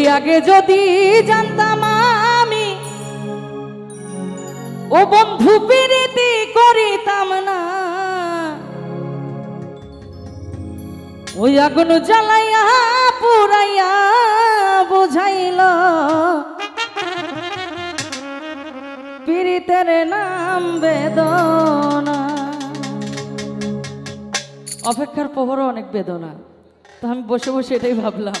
যদি আগে যদি জানতাম আমি, ও বন্ধু পিরিতি করিতাম না। ওই আগুন জ্বালাইয়া পুরাইয়া বুঝাইল পীড়িতের নাম বেদনা। অপেক্ষার প্রহর অনেক বেদনা। তো আমি বসে বসে এটাই ভাবলাম।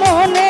মনে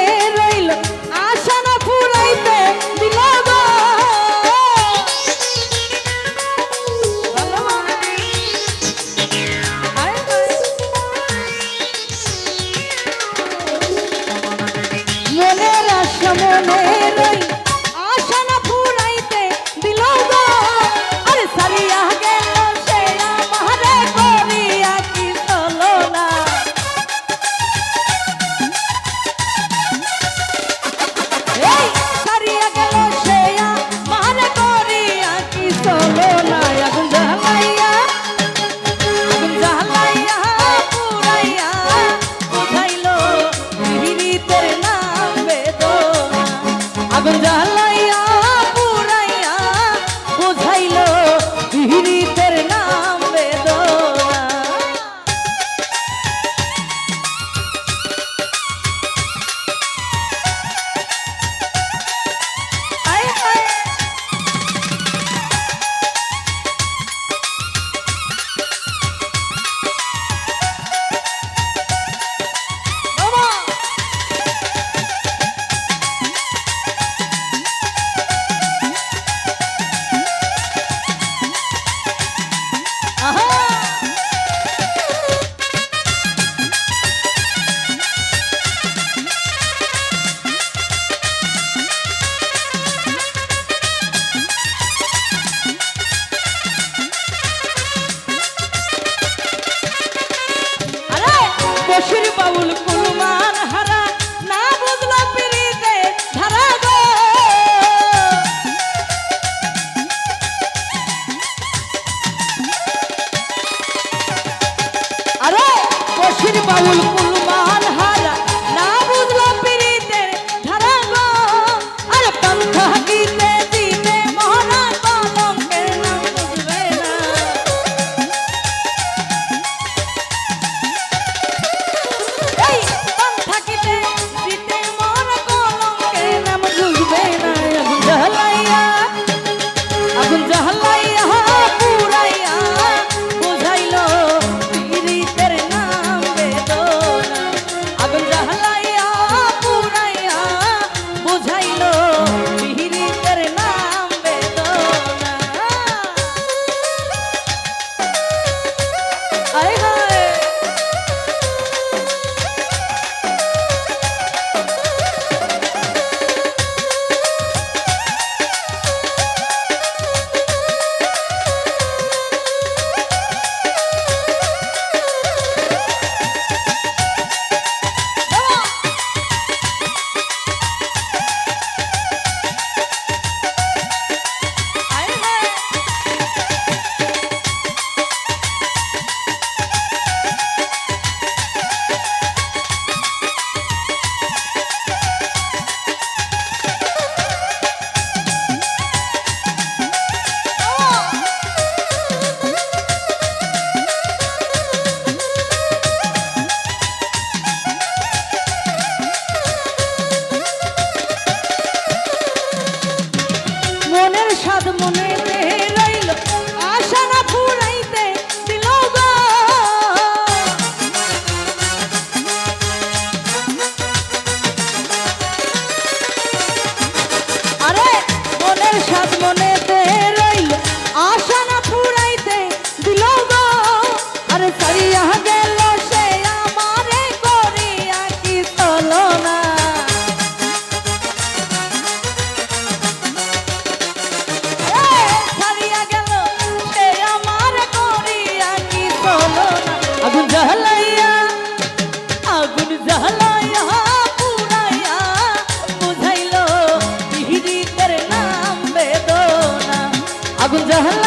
আগুন জ্বালাইয়া